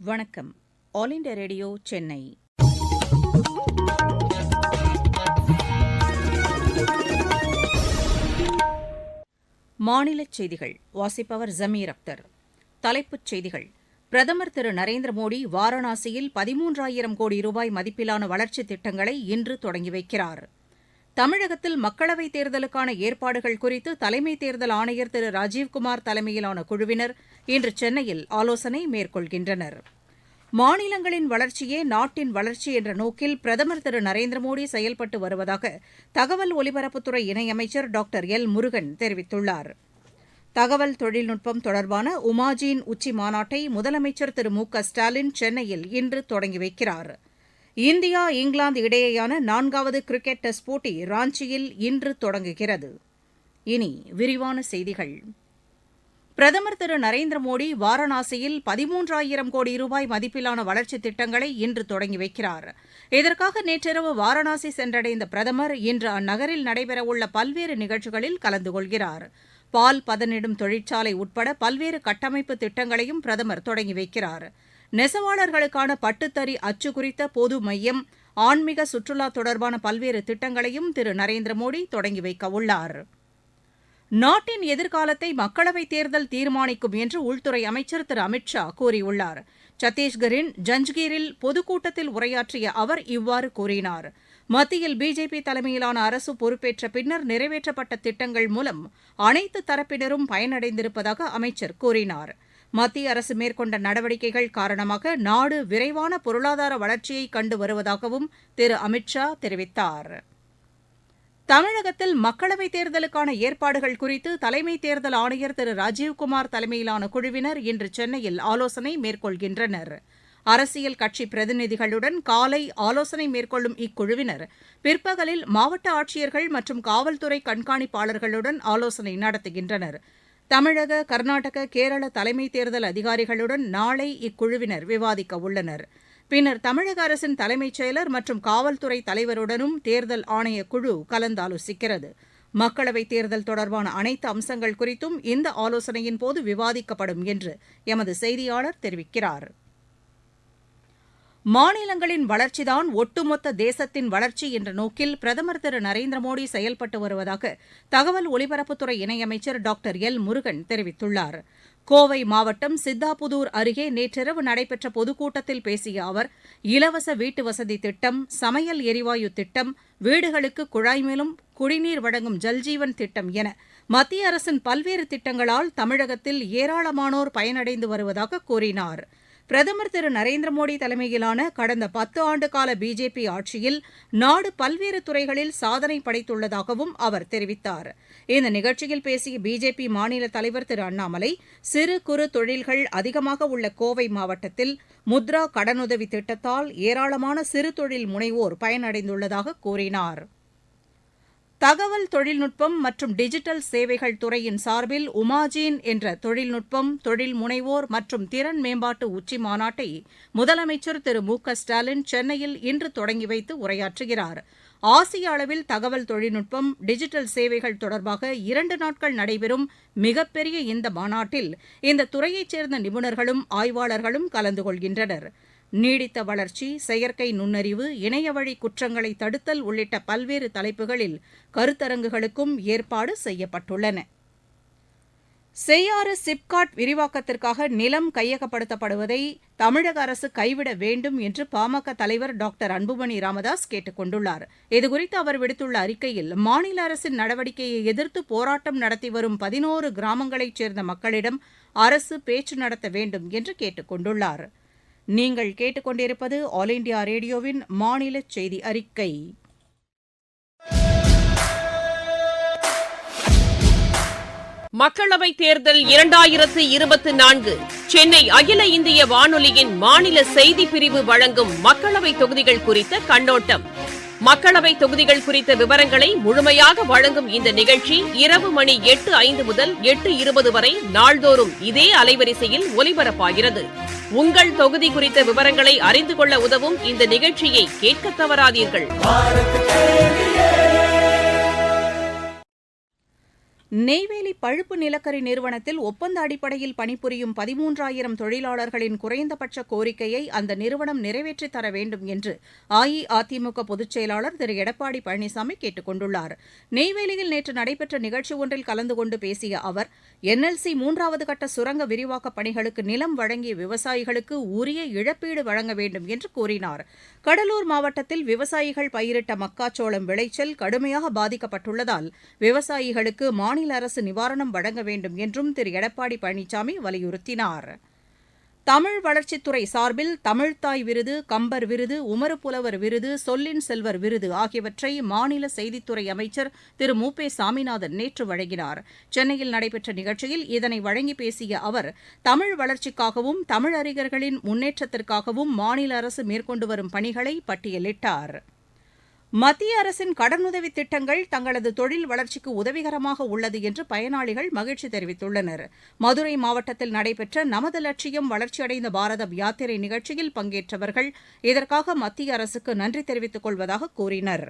வணக்கம். All India radio Chennai. மாநிலச் செய்திகள். வாசிப்பவர் ஜமீர் அக்தர் தலைப்புச் செய்திகள். பிரதமர் திரு நரேந்திர மோடி வாரணாசியில் பதிமூன்றாயிரம் கோடி ரூபாய் மதிப்பிலான வளர்ச்சித் திட்டங்களை இன்று தொடங்கி வைக்கிறார். தமிழகத்தில் மக்களவைத் தேர்தலுக்கான ஏற்பாடுகள் குறித்து தலைமை தேர்தல் ஆணையர் திரு ராஜீவ்குமார் தலைமையிலான குழுவினர் இன்று சென்னையில் ஆலோசனை மேற்கொள்கின்றனர். மாநிலங்களின் வளர்ச்சியே நாட்டின் வளர்ச்சி என்ற நோக்கில் பிரதமர் திரு நரேந்திர மோடி செயல்பட்டு வருவதாக தகவல் ஒலிபரப்புத்துறை இணையமைச்சர் டாக்டர் எல் முருகன் தெரிவித்துள்ளார். தகவல் தொழில்நுட்பம் தொடர்பான உமாஜியின் உச்சி மாநாட்டை முதலமைச்சர் திரு மு க ஸ்டாலின் சென்னையில் இன்று தொடங்கி வைக்கிறார். இந்தியா இங்கிலாந்து இடையேயான நான்காவது கிரிக்கெட் டெஸ்ட் போட்டி ராஞ்சியில் இன்று தொடங்குகிறது. இனி விரிவான செய்திகள். பிரதமர் திரு நரேந்திர மோடி வாரணாசியில் பதிமூன்றாயிரம் கோடி ரூபாய் மதிப்பிலான வளர்ச்சித் திட்டங்களை இன்று தொடங்கி வைக்கிறார். இதற்காக நேற்றிரவு வாரணாசி சென்றடைந்த பிரதமர் இன்று அந்நகரில் நடைபெறவுள்ள பல்வேறு நிகழ்ச்சிகளில் கலந்து கொள்கிறார். பால் பதனிடும் தொழிற்சாலை உட்பட பல்வேறு கட்டமைப்பு திட்டங்களையும் பிரதமர் தொடங்கி வைக்கிறார். நெசவாளர்களுக்கான பட்டுத்தறி அச்சு குறித்த பொது மையம் ஆன்மீக சுற்றுலா தொடர்பான பல்வேறு திட்டங்களையும் திரு. நரேந்திர மோடி தொடங்கி வைக்கவுள்ளார் நாட்டின் எதிர்காலத்தை மக்களவைத் தேர்தல் தீர்மானிக்கும் என்று உள்துறை அமைச்சர் திரு. அமித் ஷா கூறியுள்ளார். சத்தீஸ்கரின் ஜஞ்கீரில் பொதுக்கூட்டத்தில் உரையாற்றிய அவர் இவ்வாறு கூறினார். மத்தியில் பிஜேபி தலைமையிலான அரசு பொறுப்பேற்ற பின்னர் நிறைவேற்றப்பட்ட திட்டங்கள் மூலம் அனைத்து தரப்பினரும் பயனடைந்திருப்பதாக அமைச்சர் கூறினார். மத்திய அரசு மேற்கொண்ட நடவடிக்கைகள் காரணமாக நாடு விரைவான பொருளாதார வளர்ச்சியை கண்டு வருவதாகவும் திரு அமித் ஷா தெரிவித்தார். தமிழகத்தில் மக்களவைத் தேர்தலுக்கான ஏற்பாடுகள் குறித்து தலைமை தேர்தல் ஆணையர் திரு ராஜீவ்குமார் தலைமையிலான குழுவினர் இன்று சென்னையில் ஆலோசனை மேற்கொள்கின்றனர். அரசியல் கட்சி பிரதிநிதிகளுடன் காலை ஆலோசனை மேற்கொள்ளும் இக்குழுவினர் பிற்பகலில் மாவட்ட ஆட்சியர்கள் மற்றும் காவல்துறை கண்காணிப்பாளர்களுடன் ஆலோசனை நடத்துகின்றனர். தமிழக கர்நாடக கேரள தலைமை தேர்தல் அதிகாரிகளுடன் நாளை இக்குழுவினர் விவாதிக்க உள்ளனர். பின்னர் தமிழக அரசின் தலைமைச் செயலர் மற்றும் காவல்துறை தலைவருடனும் தேர்தல் ஆணையக்குழு கலந்தாலோசிக்கிறது. மக்களவைத் தேர்தல் தொடர்பான அனைத்து அம்சங்கள் குறித்தும் இந்த ஆலோசனையின் போது விவாதிக்கப்படும் என்று எமது செய்தியாளர் தெரிவிக்கிறார். மாநிலங்களின் வளர்ச்சிதான் ஒட்டுமொத்த தேசத்தின் வளர்ச்சி என்ற நோக்கில் பிரதமர் திரு நரேந்திர மோடி செயல்பட்டு வருவதாக தகவல் ஒலிபரப்புத்துறை இணையமைச்சர் டாக்டர் எல் முருகன் தெரிவித்துள்ளார். கோவை மாவட்டம் சித்தாபுதூர் அருகே நேற்றிரவு நடைபெற்ற பொதுக்கூட்டத்தில் பேசிய அவர் இலவச வீட்டு வசதி திட்டம் சமையல் எரிவாயு திட்டம் வீடுகளுக்கு குழாய் மேலும் குடிநீர் வழங்கும் ஜல்ஜீவன் திட்டம் என மத்திய அரசின் பல்வேறு திட்டங்களால் தமிழகத்தில் ஏராளமானோர் பயனடைந்து வருவதாக கூறினார். பிரதமர் திரு நரேந்திர மோடி தலைமையிலான கடந்த பத்து ஆண்டுகால பிஜேபி ஆட்சியில் நாடு பல்வேறு துறைகளில் சாதனை படைத்துள்ளதாகவும் அவர் தெரிவித்தார். இந்த நிகழ்ச்சியில் பேசிய பிஜேபி மாநில தலைவர் திரு அண்ணாமலை சிறு குறு தொழில்கள் அதிகமாக உள்ள கோவை மாவட்டத்தில் முத்ரா கடனுதவி திட்டத்தால் ஏராளமான சிறு தொழில் முனைவோர் பயனடைந்துள்ளதாக கூறினார். தகவல் தொழில்நுட்பம் மற்றும் டிஜிட்டல் சேவைகள் துறையின் சார்பில் உமாஜீன் என்ற தொழில்நுட்பம் தொழில் முனைவோர் மற்றும் திறன் மேம்பாட்டு உச்சி மாநாட்டை முதலமைச்சர் திரு மு க ஸ்டாலின் சென்னையில் இன்று தொடங்கி வைத்து உரையாற்றுகிறார். ஆசிய அளவில் தகவல் தொழில்நுட்பம் டிஜிட்டல் சேவைகள் தொடர்பாக இரண்டு நாட்கள் நடைபெறும் மிகப்பெரிய இந்த மாநாட்டில் இந்த துறையைச் சேர்ந்த நிபுணர்களும் ஆய்வாளர்களும் கலந்து கொள்கின்றனர். நீடித்த வளர்ச்சி செயற்கை நுண்ணறிவு இணையவழி குற்றங்களை தடுத்தல் உள்ளிட்ட பல்வேறு தலைப்புகளில் கருத்தரங்குகளுக்கும் ஏற்பாடு செய்யப்பட்டுள்ளன. செய்யாறு சிப்காட் விரிவாக்கத்திற்காக நிலம் கையகப்படுத்தப்படுவதை தமிழக அரசு கைவிட வேண்டும் என்று பாமக தலைவர் டாக்டர் அன்புமணி ராமதாஸ் கேட்டுக் கொண்டுள்ளார். இதுகுறித்து அவர் விடுத்துள்ள அறிக்கையில் மாநில அரசின் நடவடிக்கையை எதிர்த்து போராட்டம் நடத்தி வரும் பதினோரு கிராமங்களைச் சேர்ந்த மக்களிடம் அரசு பேச்சு நடத்த வேண்டும் என்று கேட்டுக் கொண்டுள்ளாா் நீங்கள் கேட்டுக்கொண்டிருப்பது ஆல் இண்டியா ரேடியோவின் மாநில செய்தி அறிக்கை. மக்களவைத் தேர்தல் இரண்டாயிரத்து இருபத்தி நான்கு. சென்னை அகில இந்திய வானொலியின் மாநில செய்தி பிரிவு வழங்கும் மக்களவைத் தொகுதிகள் குறித்த கண்ணோட்டம். மக்களவை தொகுதிகள் குறித்த விவரங்களை முழுமையாக வழங்கும் இந்த நிகழ்ச்சி இரவு மணி எட்டு ஐந்து முதல் எட்டு இருபது வரை நாள்தோறும் இதே அலைவரிசையில் ஒலிபரப்பாகிறது. உங்கள் தொகுதி குறித்த விவரங்களை அறிந்து கொள்ள உதவும் இந்த நிகழ்ச்சியை கேட்க தவறாதீர்கள். நெய்வேலி பழுப்பு நிலக்கரி நிறுவனத்தில் ஒப்பந்த அடிப்படையில் பணிபுரியும் பதிமூன்றாயிரம் தொழிலாளர்களின் குறைந்தபட்ச கோரிக்கையை அந்த நிறுவனம் நிறைவேற்றித் தர வேண்டும் என்று அஇஅதிமுக பொதுச் செயலாளர் திரு. எடப்பாடி பழனிசாமி கேட்டுக் கொண்டுள்ளார். நெய்வேலியில் நேற்று நடைபெற்ற நிகழ்ச்சி ஒன்றில் கலந்து கொண்டு பேசிய அவர் என்எல்சி மூன்றாவது கட்ட சுரங்க விரிவாக்கப் பணிகளுக்கு நிலம் வழங்கிய விவசாயிகளுக்கு உரிய இழப்பீடு வழங்க வேண்டும் என்று கூறினார். கடலூர் மாவட்டத்தில் விவசாயிகள் பயிரிட்ட மக்காச்சோளம் விளைச்சல் கடுமையாக பாதிக்கப்பட்டுள்ளதால் விவசாயிகளுக்கு மாநில அரசு நிவாரணம் வழங்க வேண்டும் என்றும் திரு. எடப்பாடி பழனிசாமி வலியுறுத்தினார். தமிழ் வளர்ச்சித்துறை சார்பில் தமிழ்த்தாய் விருது கம்பர் விருது உமறு புலவர் விருது சொல்லின் செல்வர் விருது ஆகியவற்றை மாநில செய்தித்துறை அமைச்சர் திரு. மு. பே. சாமிநாதன் நேற்று வழங்கினார். சென்னையில் நடைபெற்ற நிகழ்ச்சியில் இதனை வழங்கி பேசிய அவர் தமிழ் வளர்ச்சிக்காகவும் தமிழறிஞர்களின் முன்னேற்றத்திற்காகவும் மாநில அரசு மேற்கொண்டு வரும் பணிகளை பட்டியலிட்டார். மத்திய அரசின் கடனுதவி திட்டங்கள் தங்களது தொழில் வளர்ச்சிக்கு உதவிகரமாக உள்ளது என்று பயனாளிகள் மகிழ்ச்சி தெரிவித்துள்ளனர். மதுரை மாவட்டத்தில் நடைபெற்ற நமது லட்சியம் வளர்ச்சியடைந்த பாரதம் யாத்திரை நிகழ்ச்சியில் பங்கேற்றவர்கள் இதற்காக மத்திய அரசுக்கு நன்றி தெரிவித்துக் கொள்வதாக கூறினர்.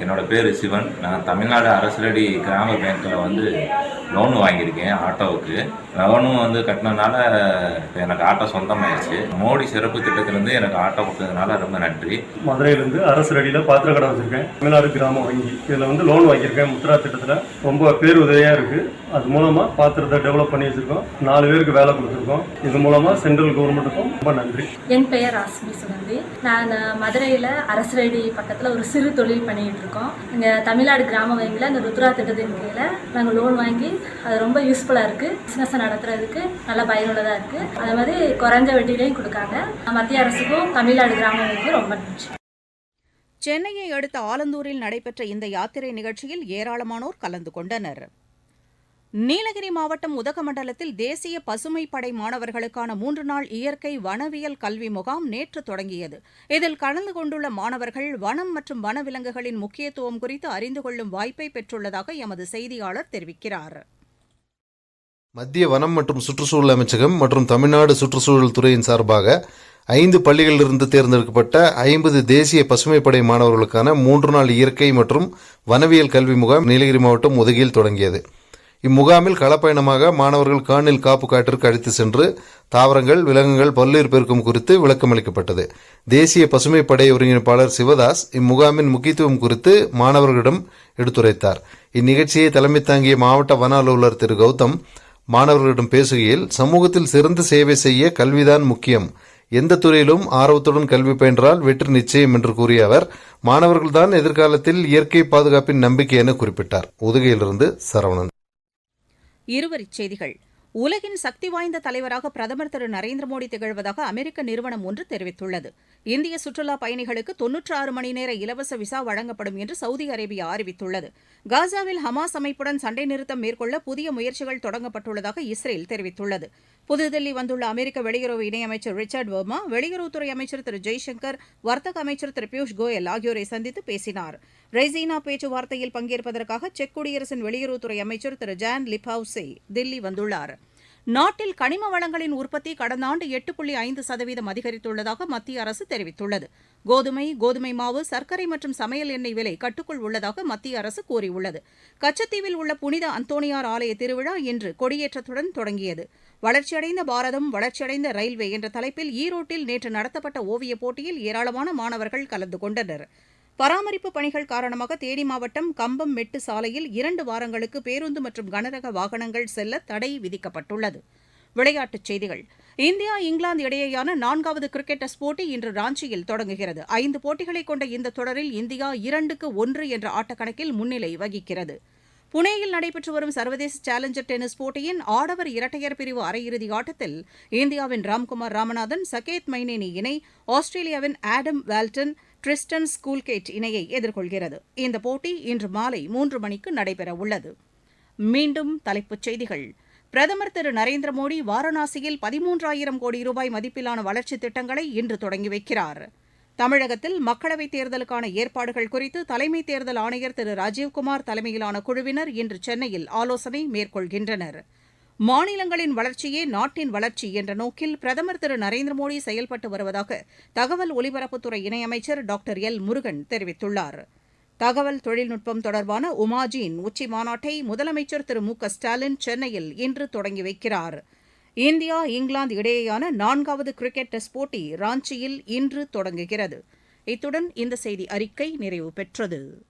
என்னோட பேர் சிவன். நான் தமிழ்நாடு அரசரடி கிராம பேங்க்கில் வந்து லோன் வாங்கியிருக்கேன் ஆட்டோவுக்கு. லோனும் வந்து கட்டினதுனால இப்போ எனக்கு ஆட்டோ சொந்தமாயிடுச்சு மோடி சிறப்பு திட்டத்திலேருந்து எனக்கு ஆட்டோ கொடுத்ததுனால ரொம்ப நன்றி. மதுரையிலேருந்து அரசு அடியில் பாத்திர கடை வச்சுருக்கேன். தமிழ்நாடு கிராம வங்கி. இதில் வந்து லோன் வாங்கியிருக்கேன். முத்ரா திட்டத்தில் ரொம்ப பேர் உதவியாக இருக்குது அது மூலமாக பாத்திரத்தை டெவலப் பண்ணி வச்சுருக்கோம். நாலு பேருக்கு வேலை கொடுத்துருக்கோம். இது மூலமாக சென்ட்ரல் கவர்மெண்ட்டுக்கும் ரொம்ப நன்றி. என் பெயர் ஆஸ்மி சுகந்தி. நான் மதுரையில் அரசரடி பக்கத்தில் ஒரு சிறு தொழில் பண்ணிகிட்டு இருக்கோம் இங்கே தமிழ்நாடு கிராம வங்கியில் இந்த ருத்ரா திட்டத்தின் கீழே நாங்கள் லோன் வாங்கி அது ரொம்ப யூஸ்ஃபுல்லாக இருக்குது பிஸ்னஸை நடத்துறதுக்கு நல்ல பயனுள்ளதாக இருக்குது அதே மாதிரி குறைஞ்ச வட்டியிலையும் கொடுக்காங்க. மத்திய அரசுக்கும் தமிழ்நாடு கிராம வங்கிக்கும் ரொம்ப நன்றி. சென்னையை அடுத்த ஆலந்தூரில் நடைபெற்ற இந்த யாத்திரை நிகழ்ச்சியில் ஏராளமானோர் கலந்து கொண்டனர். நீலகிரி மாவட்டம் உதகமண்டலத்தில் தேசிய பசுமை படை மாணவர்களுக்கான மூன்று நாள் இயற்கை வனவியல் கல்வி முகாம் நேற்று தொடங்கியது. இதில் கலந்து கொண்டுள்ள மாணவர்கள் வனம் மற்றும் வனவிலங்குகளின் முக்கியத்துவம் குறித்து அறிந்து கொள்ளும் வாய்ப்பை பெற்றுள்ளதாக எமது செய்தியாளர் தெரிவிக்கிறார். மத்திய வனம் மற்றும் சுற்றுச்சூழல் அமைச்சகம் மற்றும் தமிழ்நாடு சுற்றுச்சூழல் துறையின் சார்பாக ஐந்து பள்ளிகளிலிருந்து தேர்ந்தெடுக்கப்பட்ட ஐம்பது தேசிய பசுமைப்படை மாணவர்களுக்கான மூன்று நாள் இயற்கை மற்றும் வனவியல் கல்வி முகாம் நீலகிரி மாவட்டம் உதகையில் தொடங்கியது. இம்முகாமில் களப்பயணமாக மாணவர்கள் காணில் காப்பு காட்டிற்கு அழைத்து சென்று தாவரங்கள் விலங்குகள் பல்லுயிர் பெருக்கம் குறித்து விளக்கமளிக்கப்பட்டது. தேசிய பசுமை படை ஒருங்கிணைப்பாளர் சிவதாஸ் இம்முகாமின் முக்கியத்துவம் குறித்து மாணவர்களிடம் எடுத்துரைத்தார். இந்நிகழ்ச்சியை தலைமை தாங்கிய மாவட்ட வன அலுவலர் திரு கௌதம் மாணவர்களிடம் பேசுகையில் சமூகத்தில் சிறந்த சேவை செய்ய கல்விதான் முக்கியம். எந்த துறையிலும் ஆர்வத்துடன் கல்வி பயின்றால் வெற்றி நிச்சயம் என்று கூறிய அவர் மாணவர்கள்தான் எதிர்காலத்தில் இயற்கை பாதுகாப்பின் நம்பிக்கை என குறிப்பிட்டார். உதுகையிலிருந்து சரவணன். இருவரிச் செய்திகள். உலகின் சக்தி வாய்ந்த தலைவராக பிரதமர் திரு. நரேந்திர மோடி திகழ்வதாக அமெரிக்க நிறுவனம் ஒன்று தெரிவித்துள்ளது. இந்திய சுற்றுலா பயணிகளுக்கு தொன்னூற்று ஆறு மணி நேர இலவச விசா வழங்கப்படும் என்று சவுதி அரேபியா அறிவித்துள்ளது. காசாவில் ஹமாஸ் அமைப்புடன் சண்டை நிறுத்தம் மேற்கொள்ள புதிய முயற்சிகள் தொடங்கப்பட்டுள்ளதாக இஸ்ரேல் தெரிவித்துள்ளது. புதுதில்லி வந்துள்ள அமெரிக்க வெளியுறவு இணையமைச்சர் ரிச்சர்ட் வர்மா வெளியுறவுத்துறை அமைச்சர் திரு ஜெய்சங்கர் வர்த்தக அமைச்சர் திரு பியூஷ் கோயல் ஆகியோரை சந்தித்து பேசினார். ரெய்சீனா பேச்சுவார்த்தையில் பங்கேற்பதற்காக செக் குடியரசின் வெளியுறவுத்துறை அமைச்சர் திரு ஜான் லிபாவ்சே தில்லி வந்துள்ளார். நாட்டில் கனிம வளங்களின் உற்பத்தி கடந்த ஆண்டு எட்டு புள்ளி ஐந்து சதவீதம் அதிகரித்துள்ளதாக மத்திய அரசு தெரிவித்துள்ளது. கோதுமை கோதுமை மாவு சர்க்கரை மற்றும் சமையல் எண்ணெய் விலை கட்டுக்குள் உள்ளதாக மத்திய அரசு கூறியுள்ளது. கச்சத்தீவில் உள்ள புனித அந்தோணியார் ஆலய திருவிழா இன்று கொடியேற்றத்துடன் தொடங்கியது. வளர்ச்சியடைந்த பாரதம் வளர்ச்சியடைந்த ரயில்வே என்ற தலைப்பில் ஈரோட்டில் நேற்று நடத்தப்பட்ட ஓவியப் போட்டியில் ஏராளமான மாணவர்கள் கலந்து கொண்டனர். பராமரிப்பு பணிகள் காரணமாக தேனி மாவட்டம் கம்பம் மெட்டு சாலையில் இரண்டு வாரங்களுக்கு பேருந்து மற்றும் கனரக வாகனங்கள் செல்ல தடை விதிக்கப்பட்டுள்ளது. விளையாட்டுச் செய்திகள். இந்தியா இங்கிலாந்து இடையேயான நான்காவது கிரிக்கெட் டெஸ்ட் போட்டி இன்று ராஞ்சியில் தொடங்குகிறது. ஐந்து போட்டிகளை கொண்ட இந்த தொடரில் இந்தியா இரண்டுக்கு ஒன்று என்ற ஆட்டக்கணக்கில் முன்னிலை வகிக்கிறது. புனேயில் நடைபெற்று வரும் சர்வதேச சேலஞ்சர் டென்னிஸ் போட்டியின் ஆடவர் இரட்டையர் பிரிவு அரையிறுதி ஆட்டத்தில் இந்தியாவின் ராம்குமார் ராமநாதன் சகேத் மைனேனி இணை ஆஸ்திரேலியாவின் ஆடம் வால்டன் ட்ரிஸ்டன் ஸ்கூல்கேட் இணையை எதிர்கொள்கிறது. இந்த போட்டி இன்று மாலை மூன்று மணிக்கு நடைபெறவுள்ளது. மீண்டும் தலைப்புச் செய்திகள். பிரதமர் திரு. நரேந்திர மோடி வாரணாசியில் பதிமூன்றாயிரம் கோடி ரூபாய் மதிப்பிலான வளர்ச்சித் திட்டங்களை இன்று தொடங்கி வைக்கிறார். தமிழகத்தில் மக்களவைத் தேர்தலுக்கான ஏற்பாடுகள் குறித்து தலைமை தேர்தல் ஆணையர் திரு. ராஜீவ்குமார் தலைமையிலான குழுவினர் இன்று சென்னையில் ஆலோசனை மேற்கொள்கின்றனர். மாநிலங்களின் வளர்ச்சியே நாட்டின் வளர்ச்சி என்ற நோக்கில் பிரதமர் திரு நரேந்திர மோடி செயல்பட்டு வருவதாக தகவல் ஒலிபரப்புத்துறை இணையமைச்சர் டாக்டர் எல் முருகன் தெரிவித்துள்ளார். தகவல் தொழில்நுட்பம் தொடர்பான உமாஜின் உச்சி மாநாட்டை முதலமைச்சர் திரு மு க ஸ்டாலின் சென்னையில் இன்று தொடங்கி வைக்கிறார். இந்தியா இங்கிலாந்து இடையேயான நான்காவது கிரிக்கெட் டெஸ்ட் போட்டி ராஞ்சியில் இன்று தொடங்குகிறது. இத்துடன் இந்த செய்தி அறிக்கை நிறைவு பெற்றது.